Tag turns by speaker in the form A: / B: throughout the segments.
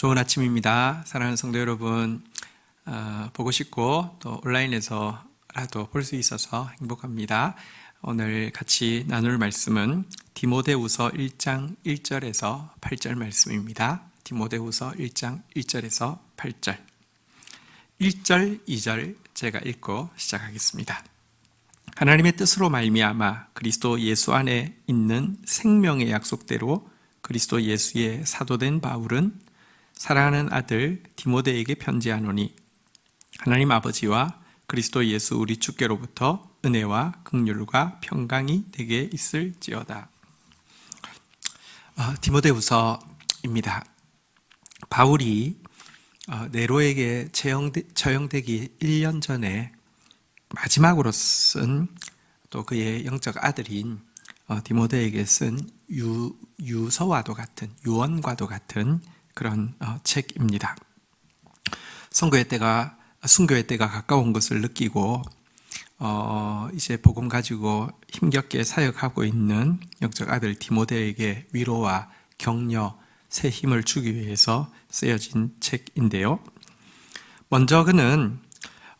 A: 좋은 아침입니다. 사랑하는 성도 여러분, 어, 보고 싶고 또 온라인에서라도 볼 수 있어서 행복합니다. 오늘 같이 나눌 말씀은 디모데후서 1장 1절에서 8절 말씀입니다. 디모데후서 1장 1절에서 8절. 1절, 2절 제가 읽고 시작하겠습니다. 하나님의 뜻으로 말미암아 그리스도 예수 안에 있는 생명의 약속대로 그리스도 예수의 사도된 바울은 사랑하는 아들 디모데에게 편지하노니 하나님 아버지와 그리스도 예수 우리 주께로부터 은혜와 극률과 평강이 되게 있을지어다. 어, 디모데후서입니다. 바울이 어, 네로에게 처형되, 처형되기 1년 전에 마지막으로 쓴 또 그의 영적 아들인 어, 디모데에게 쓴 유, 유서와도 같은 유언과도 같은 그런 어, 책입니다. 선교의 때가 순교의 때가 가까운 것을 느끼고 어, 이제 복음 가지고 힘겹게 사역하고 있는 영적 아들 디모데에게 위로와 격려, 새 힘을 주기 위해서 쓰여진 책인데요. 먼저 그는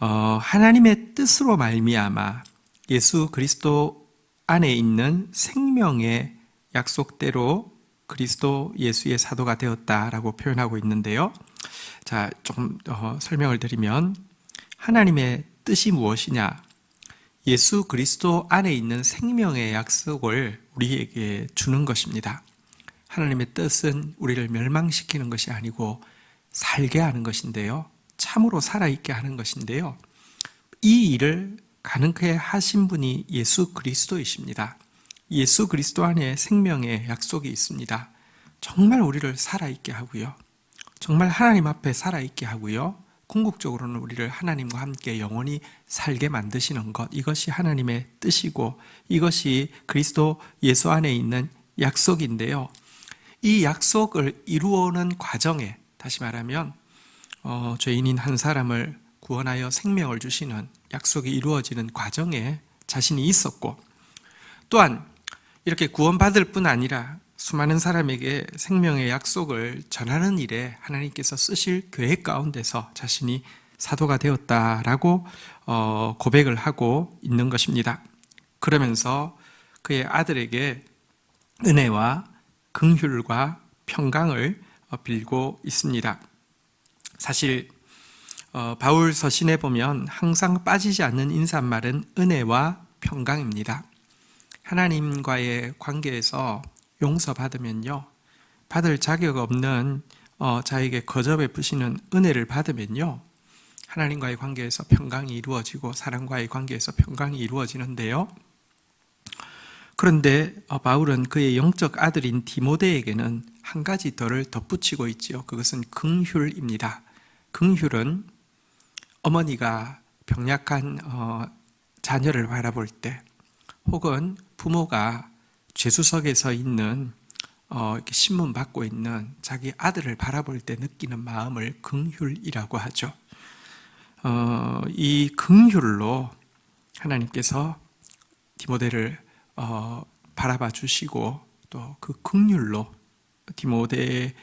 A: 어, 하나님의 뜻으로 말미암아 예수 그리스도 안에 있는 생명의 약속대로 그리스도 예수의 사도가 되었다라고 표현하고 있는데요. 자, 조금 더 설명을 드리면 하나님의 뜻이 무엇이냐? 예수 그리스도 안에 있는 생명의 약속을 우리에게 주는 것입니다. 하나님의 뜻은 우리를 멸망시키는 것이 아니고 살게 하는 것인데요. 참으로 살아있게 하는 것인데요. 이 일을 가능케 하신 분이 예수 그리스도이십니다. 예수 그리스도 안에 생명의 약속이 있습니다. 정말 우리를 살아있게 하고요. 정말 하나님 앞에 살아있게 하고요. 궁극적으로는 우리를 하나님과 함께 영원히 살게 만드시는 것, 이것이 하나님의 뜻이고 이것이 그리스도 예수 안에 있는 약속인데요. 이 약속을 이루어오는 과정에, 다시 말하면, 어, 죄인인 한 사람을 구원하여 생명을 주시는 약속이 이루어지는 과정에 자신이 있었고, 또한 이렇게 구원받을 뿐 아니라 수많은 사람에게 생명의 약속을 전하는 일에 하나님께서 쓰실 계획 가운데서 자신이 사도가 되었다라고 어, 고백을 하고 있는 것입니다. 그러면서 그의 아들에게 은혜와 긍휼과 평강을 어, 빌고 있습니다. 사실 어, 바울 서신에 보면 항상 빠지지 않는 인사말은 은혜와 평강입니다. 하나님과의 관계에서 용서받으면요. 받을 자격 없는 어, 자에게 거저 베푸시는 은혜를 받으면요. 하나님과의 관계에서 평강이 이루어지고 사랑과의 관계에서 평강이 이루어지는데요. 그런데 어, 바울은 그의 영적 아들인 디모데에게는 한 가지 더를 덧붙이고 있지요. 그것은 긍휼입니다. 긍휼은 어머니가 병약한 어, 자녀를 바라볼 때 혹은 부모가 죄수석에서 있는 어, 신문 받고 있는 자기 아들을 바라볼 때 느끼는 마음을 긍휼이라고 하죠. 어, 이 긍휼로 하나님께서 디모데를 어, 바라봐 주시고 또 그 긍휼로 디모데에게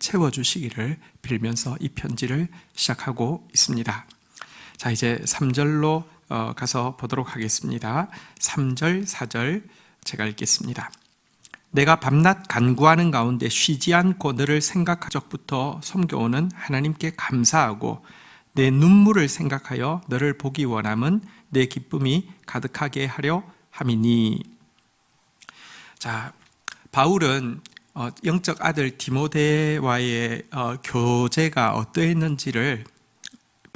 A: 채워 주시기를 빌면서 이 편지를 시작하고 있습니다. 자, 이제 3절로 어, 가서 보도록 하겠습니다. 3절, 4절 제가 읽겠습니다. 내가 밤낮 간구하는 가운데 쉬지 않고 너를 생각한 적부터 섬겨오는 하나님께 감사하고 내 눈물을 생각하여 너를 보기 원함은 내 기쁨이 가득하게 하려 함이니. 자, 바울은 어, 영적 아들 디모데와의 어, 교제가 어떠했는지를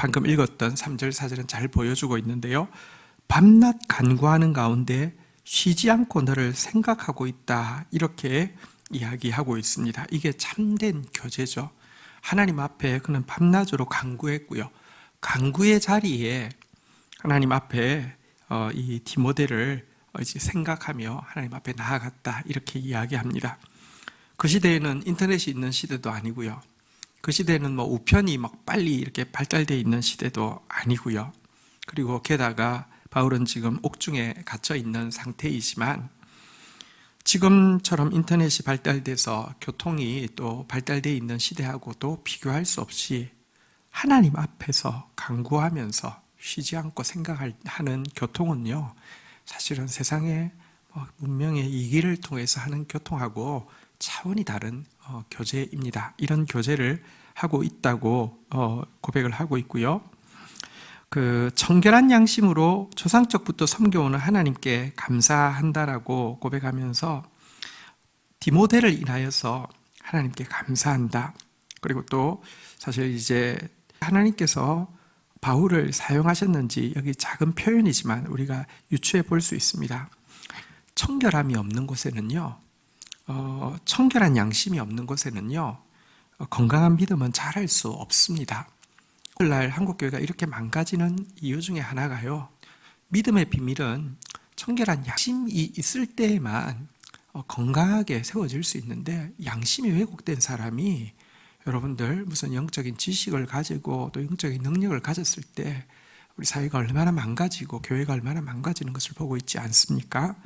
A: 방금 읽었던 3절, 4절은 잘 보여주고 있는데요. 밤낮 간구하는 가운데 쉬지 않고 너를 생각하고 있다. 이렇게 이야기하고 있습니다. 이게 참된 교제죠. 하나님 앞에 그는 밤낮으로 간구했고요. 간구의 자리에 하나님 앞에 어, 이 디모데를 생각하며 하나님 앞에 나아갔다. 이렇게 이야기합니다. 그 시대에는 인터넷이 있는 시대도 아니고요. 그 시대는 뭐 우편이 막 빨리 이렇게 발달되어 있는 시대도 아니고요. 그리고 게다가 바울은 지금 옥중에 갇혀 있는 상태이지만 지금처럼 인터넷이 발달돼서 교통이 또 발달되어 있는 시대하고도 비교할 수 없이 하나님 앞에서 강구하면서 쉬지 않고 생각하는 교통은요, 사실은 세상의 뭐 문명의 이기를 통해서 하는 교통하고 차원이 다른 어, 교제입니다. 이런 교제를 하고 있다고 어, 고백을 하고 있고요. 그 청결한 양심으로 조상적부터 섬겨오는 하나님께 감사한다라고 고백하면서 디모데를 인하여서 하나님께 감사한다. 그리고 또 사실 이제 하나님께서 바울을 사용하셨는지 여기 작은 표현이지만 우리가 유추해 볼 수 있습니다. 청결함이 없는 곳에는요, 어, 청결한 양심이 없는 곳에는요, 어, 건강한 믿음은 자랄 수 없습니다. 오늘날 한국 교회가 이렇게 망가지는 이유 중에 하나가요, 믿음의 비밀은 청결한 양심이 있을 때에만 어, 건강하게 세워질 수 있는데, 양심이 왜곡된 사람이 여러분들 무슨 영적인 지식을 가지고 또 영적인 능력을 가졌을 때 우리 사회가 얼마나 망가지고 교회가 얼마나 망가지는 것을 보고 있지 않습니까?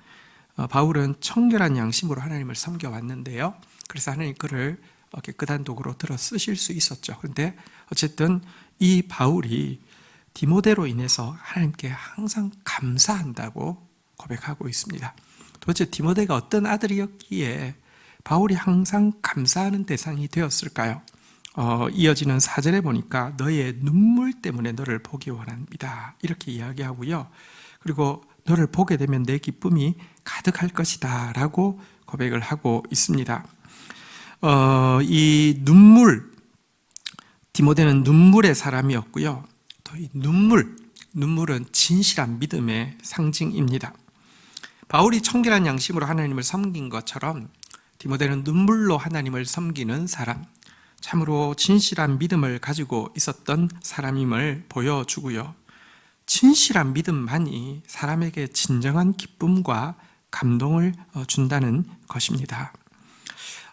A: 어, 바울은 청결한 양심으로 하나님을 섬겨왔는데요. 그래서 하나님 그를 깨끗한 도구로 들어 쓰실 수 있었죠. 그런데 어쨌든 이 바울이 디모데로 인해서 하나님께 항상 감사한다고 고백하고 있습니다. 도대체 디모데가 어떤 아들이었기에 바울이 항상 감사하는 대상이 되었을까요? 어, 이어지는 사절에 보니까 너의 눈물 때문에 너를 보기 원합니다. 이렇게 이야기하고요. 그리고 너를 보게 되면 내 기쁨이 가득할 것이다. 라고 고백을 하고 있습니다. 어, 이 눈물, 디모데는 눈물의 사람이었고요. 또 이 눈물, 눈물은 진실한 믿음의 상징입니다. 바울이 청결한 양심으로 하나님을 섬긴 것처럼 디모데는 눈물로 하나님을 섬기는 사람, 참으로 진실한 믿음을 가지고 있었던 사람임을 보여주고요. 진실한 믿음만이 사람에게 진정한 기쁨과 감동을 어, 준다는 것입니다.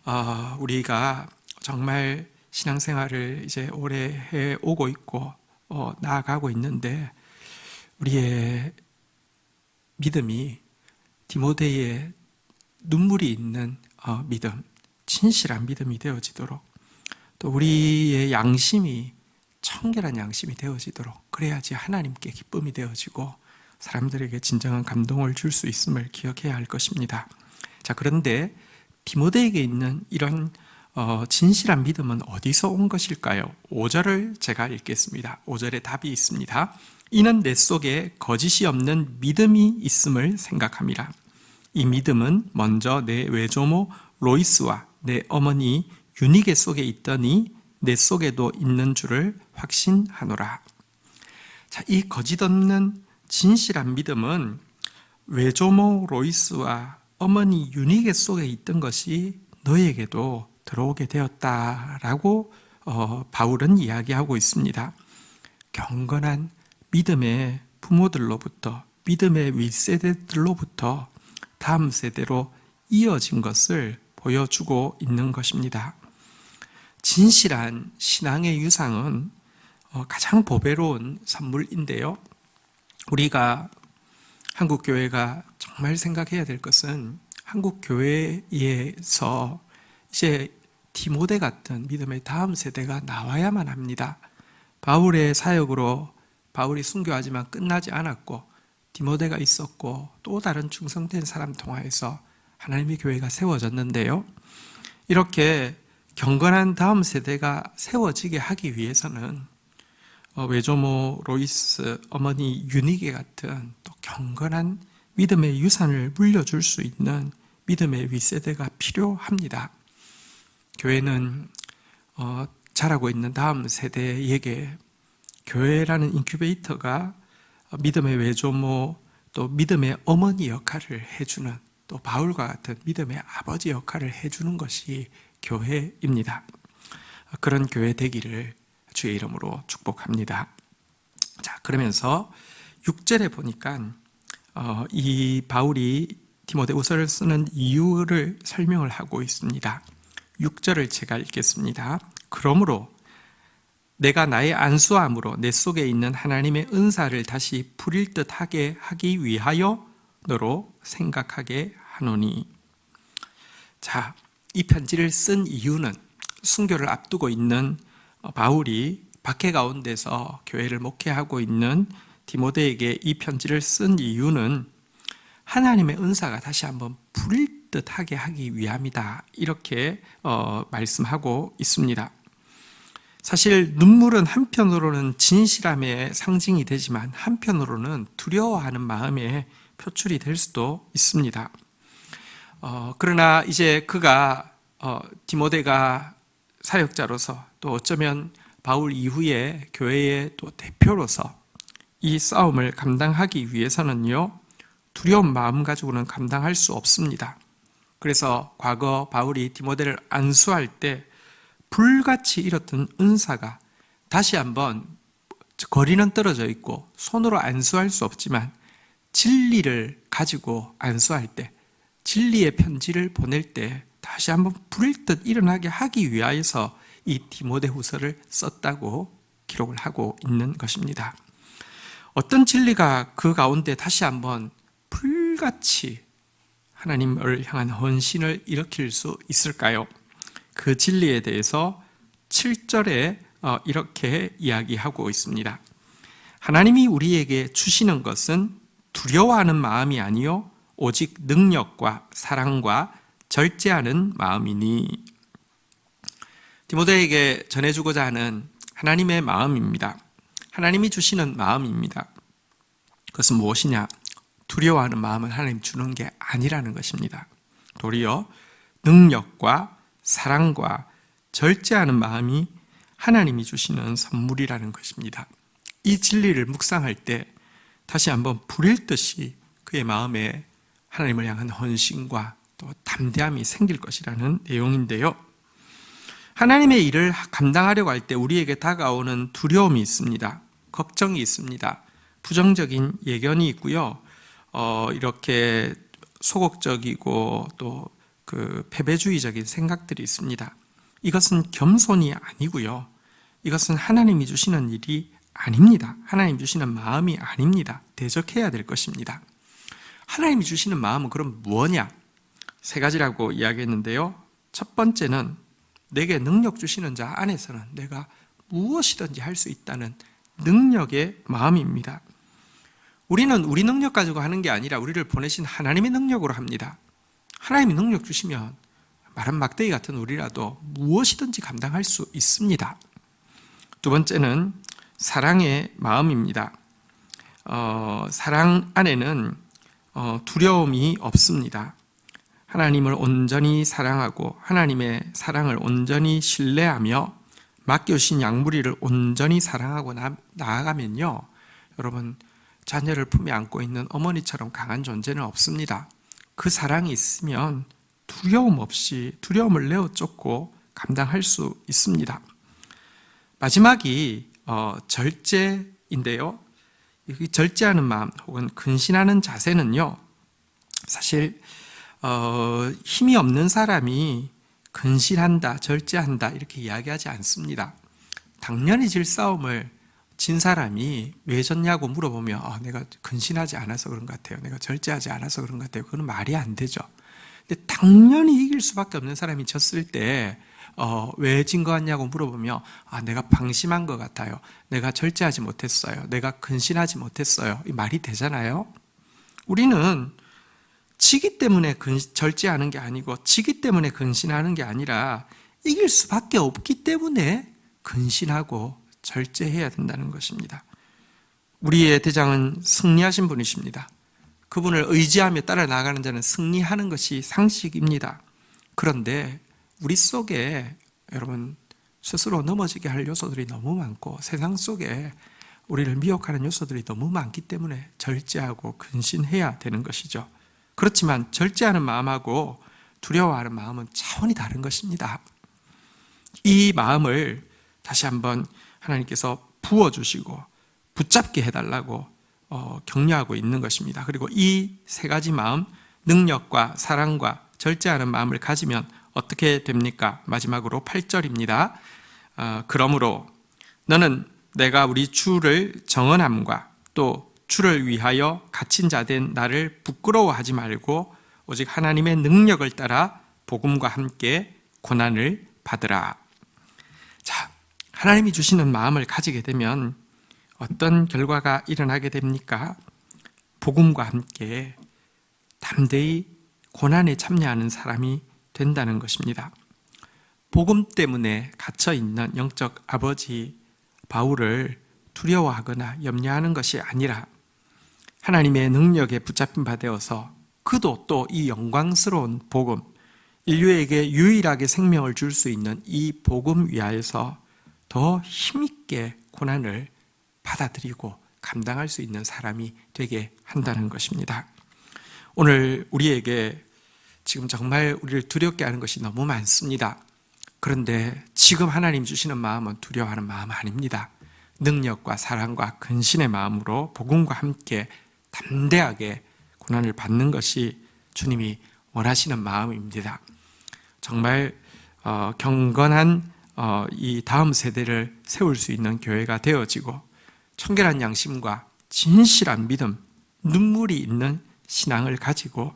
A: 어, 우리가 정말 신앙생활을 이제 오래 해 오고 있고 어, 나아가고 있는데 우리의 믿음이 디모데의 눈물이 있는 어, 믿음, 진실한 믿음이 되어지도록 또 우리의 양심이 청결한 양심이 되어지도록 그래야지 하나님께 기쁨이 되어지고 사람들에게 진정한 감동을 줄 수 있음을 기억해야 할 것입니다. 자, 그런데 디모데에게 있는 이런 어, 진실한 믿음은 어디서 온 것일까요? 5절을 제가 읽겠습니다. 5절에 답이 있습니다. 이는 내 속에 거짓이 없는 믿음이 있음을 생각함이라. 이 믿음은 먼저 내 외조모 로이스와 내 어머니 유니게 속에 있더니 내 속에도 있는 줄을 확신하노라. 자, 이 거짓 없는 진실한 믿음은 외조모 로이스와 어머니 유니게 속에 있던 것이 너에게도 들어오게 되었다라고 어, 바울은 이야기하고 있습니다. 경건한 믿음의 부모들로부터 믿음의 윗세대들로부터 다음 세대로 이어진 것을 보여주고 있는 것입니다. 진실한 신앙의 유상은 어, 가장 보배로운 선물인데요. 우리가 한국 교회가 정말 생각해야 될 것은 한국 교회에서 이제 디모데 같은 믿음의 다음 세대가 나와야만 합니다. 바울의 사역으로 바울이 순교하지만 끝나지 않았고 디모데가 있었고 또 다른 충성된 사람 통하여서 하나님의 교회가 세워졌는데요. 이렇게 경건한 다음 세대가 세워지게 하기 위해서는 어, 외조모 로이스 어머니 유니게 같은 또 경건한 믿음의 유산을 물려줄 수 있는 믿음의 윗세대가 필요합니다. 교회는 어, 자라고 있는 다음 세대에게 교회라는 인큐베이터가 믿음의 외조모 또 믿음의 어머니 역할을 해주는 또 바울과 같은 믿음의 아버지 역할을 해주는 것이 교회입니다. 그런 교회 되기를 주의 이름으로 축복합니다. 자, 그러면서 6절에 보니까 어, 이 바울이 디모데후서를 쓰는 이유를 설명을 하고 있습니다. 6절을 제가 읽겠습니다. 그러므로 내가 나의 안수함으로 내 속에 있는 하나님의 은사를 다시 부릴 듯하게 하기 위하여 너로 생각하게 하노니 자, 이 편지를 쓴 이유는 순교를 앞두고 있는 어, 바울이 박해 가운데서 교회를 목회하고 있는 디모데에게 이 편지를 쓴 이유는 하나님의 은사가 다시 한번 불듯하게 하기 위함이다. 이렇게 어, 말씀하고 있습니다. 사실 눈물은 한편으로는 진실함의 상징이 되지만 한편으로는 두려워하는 마음의 표출이 될 수도 있습니다. 어, 그러나 이제 그가 어, 디모데가 사역자로서 또 어쩌면 바울 이후에 교회의 또 대표로서 이 싸움을 감당하기 위해서는요 두려운 마음 가지고는 감당할 수 없습니다. 그래서 과거 바울이 디모데를 안수할 때 불같이 잃었던 은사가 다시 한번 거리는 떨어져 있고 손으로 안수할 수 없지만 진리를 가지고 안수할 때 진리의 편지를 보낼 때 다시 한번 불듯 일어나게 하기 위하여서 이 디모데후서를 썼다고 기록을 하고 있는 것입니다. 어떤 진리가 그 가운데 다시 한번 불같이 하나님을 향한 헌신을 일으킬 수 있을까요? 그 진리에 대해서 7절에 어, 이렇게 이야기하고 있습니다. 하나님이 우리에게 주시는 것은 두려워하는 마음이 아니요 오직 능력과 사랑과 절제하는 마음이니 디모데에게 전해주고자 하는 하나님의 마음입니다. 하나님이 주시는 마음입니다. 그것은 무엇이냐? 두려워하는 마음을 하나님 주는 게 아니라는 것입니다. 도리어 능력과 사랑과 절제하는 마음이 하나님이 주시는 선물이라는 것입니다. 이 진리를 묵상할 때 다시 한번 불일 듯이 그의 마음에 하나님을 향한 헌신과 또 담대함이 생길 것이라는 내용인데요. 하나님의 일을 감당하려고 할 때 우리에게 다가오는 두려움이 있습니다. 걱정이 있습니다. 부정적인 예견이 있고요. 어, 이렇게 소극적이고 또 그 패배주의적인 생각들이 있습니다. 이것은 겸손이 아니고요. 이것은 하나님이 주시는 일이 아닙니다. 하나님 주시는 마음이 아닙니다. 대적해야 될 것입니다. 하나님이 주시는 마음은 그럼 뭐냐? 세 가지라고 이야기했는데요. 첫 번째는 내게 능력 주시는 자 안에서는 내가 무엇이든지 할 수 있다는 능력의 마음입니다. 우리는 우리 능력 가지고 하는 게 아니라 우리를 보내신 하나님의 능력으로 합니다. 하나님이 능력 주시면 마른 막대기 같은 우리라도 무엇이든지 감당할 수 있습니다. 두 번째는 사랑의 마음입니다. 어, 사랑 안에는 어, 두려움이 없습니다. 하나님을 온전히 사랑하고 하나님의 사랑을 온전히 신뢰하며 맡겨주신 양무리를 온전히 사랑하고 나, 나아가면요. 여러분, 자녀를 품에 안고 있는 어머니처럼 강한 존재는 없습니다. 그 사랑이 있으면 두려움 없이 두려움을 내어 쫓고 감당할 수 있습니다. 마지막이 어, 절제인데요. 절제하는 마음 혹은 근신하는 자세는요. 사실 어, 힘이 없는 사람이 근신한다, 절제한다 이렇게 이야기하지 않습니다. 당연히 질 싸움을 진 사람이 왜 졌냐고 물어보면 어, 내가 근신하지 않아서 그런 것 같아요. 내가 절제하지 않아서 그런 것 같아요. 그건 말이 안 되죠. 근데 당연히 이길 수밖에 없는 사람이 졌을 때 어, 왜진것 같냐고 물어보면 아, 내가 방심한 것 같아요. 내가 절제하지 못했어요. 내가 근신하지 못했어요. 이 말이 되잖아요. 우리는 지기 때문에 근, 절제하는 게 아니고 지기 때문에 근신하는 게 아니라 이길 수밖에 없기 때문에 근신하고 절제해야 된다는 것입니다. 우리의 대장은 승리하신 분이십니다. 그분을 의지하며 따라 나가는 자는 승리하는 것이 상식입니다. 그런데 우리 속에 여러분 스스로 넘어지게 할 요소들이 너무 많고 세상 속에 우리를 미혹하는 요소들이 너무 많기 때문에 절제하고 근신해야 되는 것이죠. 그렇지만 절제하는 마음하고 두려워하는 마음은 차원이 다른 것입니다. 이 마음을 다시 한번 하나님께서 부어주시고 붙잡게 해달라고 어, 격려하고 있는 것입니다. 그리고 이 세 가지 마음, 능력과 사랑과 절제하는 마음을 가지면 어떻게 됩니까? 마지막으로 8절입니다. 어, 그러므로 너는 내가 우리 주를 정언함과 또 주를 위하여 갇힌 자 된 나를 부끄러워하지 말고 오직 하나님의 능력을 따라 복음과 함께 고난을 받으라. 자, 하나님이 주시는 마음을 가지게 되면 어떤 결과가 일어나게 됩니까? 복음과 함께 담대히 고난에 참여하는 사람이 된다는 것입니다. 복음 때문에 갇혀 있는 영적 아버지 바울을 두려워하거나 염려하는 것이 아니라 하나님의 능력에 붙잡힌 바 되어서 그도 또 이 영광스러운 복음, 인류에게 유일하게 생명을 줄 수 있는 이 복음 위하여서 더 힘있게 고난을 받아들이고 감당할 수 있는 사람이 되게 한다는 것입니다. 오늘 우리에게 지금 정말 우리를 두렵게 하는 것이 너무 많습니다. 그런데 지금 하나님 주시는 마음은 두려워하는 마음 아닙니다. 능력과 사랑과 근신의 마음으로 복음과 함께 담대하게 고난을 받는 것이 주님이 원하시는 마음입니다. 정말 어, 경건한 어, 이 다음 세대를 세울 수 있는 교회가 되어지고 청결한 양심과 진실한 믿음, 눈물이 있는 신앙을 가지고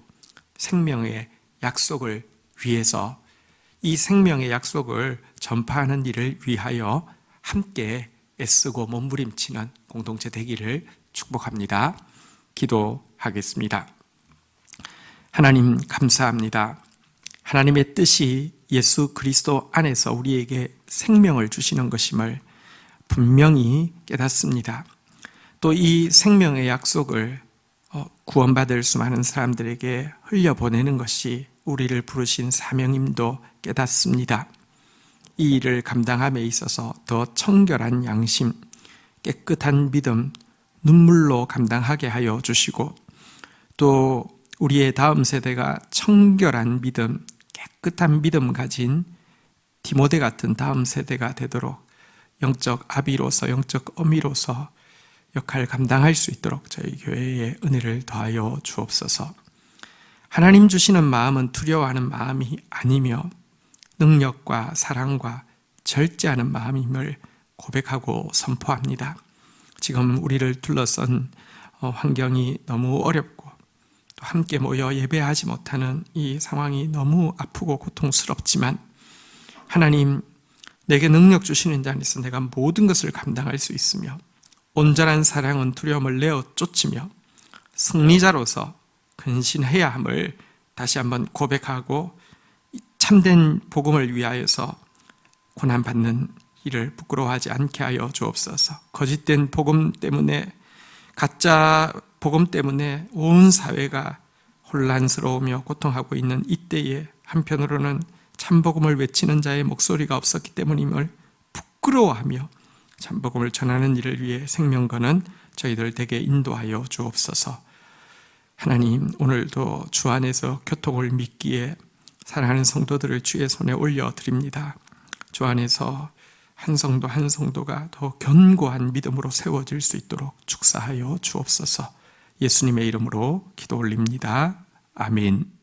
A: 생명의 약속을 위해서 이 생명의 약속을 전파하는 일을 위하여 함께 애쓰고 몸부림치는 공동체 되기를 축복합니다. 기도하겠습니다. 하나님 감사합니다. 하나님의 뜻이 예수 그리스도 안에서 우리에게 생명을 주시는 것임을 분명히 깨닫습니다. 또 이 생명의 약속을 어, 구원받을 수많은 사람들에게 흘려보내는 것이 우리를 부르신 사명임도 깨닫습니다. 이 일을 감당함에 있어서 더 청결한 양심, 깨끗한 믿음, 눈물로 감당하게 하여 주시고 또 우리의 다음 세대가 청결한 믿음, 깨끗한 믿음 가진 디모데 같은 다음 세대가 되도록 영적 아비로서 영적 어미로서 역할을 감당할 수 있도록 저희 교회에 은혜를 더하여 주옵소서. 하나님 주시는 마음은 두려워하는 마음이 아니며 능력과 사랑과 절제하는 마음임을 고백하고 선포합니다. 지금 우리를 둘러싼 어, 환경이 너무 어렵고 또 함께 모여 예배하지 못하는 이 상황이 너무 아프고 고통스럽지만 하나님 내게 능력 주시는 자 안에서 내가 모든 것을 감당할 수 있으며 온전한 사랑은 두려움을 내어 쫓으며 승리자로서 근신해야 함을 다시 한번 고백하고 참된 복음을 위하여서 고난받는 일을 부끄러워하지 않게 하여 주옵소서. 거짓된 복음 때문에 가짜 복음 때문에 온 사회가 혼란스러우며 고통하고 있는 이때에 한편으로는 참복음을 외치는 자의 목소리가 없었기 때문임을 부끄러워하며 참복음을 전하는 일을 위해 생명 거는 저희들 되게 인도하여 주옵소서. 하나님 오늘도 주 안에서 교통을 믿기에 사랑하는 성도들을 주의 손에 올려 드립니다. 주 안에서 한 성도 한 성도가 더 견고한 믿음으로 세워질 수 있도록 축사하여 주옵소서. 예수님의 이름으로 기도 올립니다. 아멘.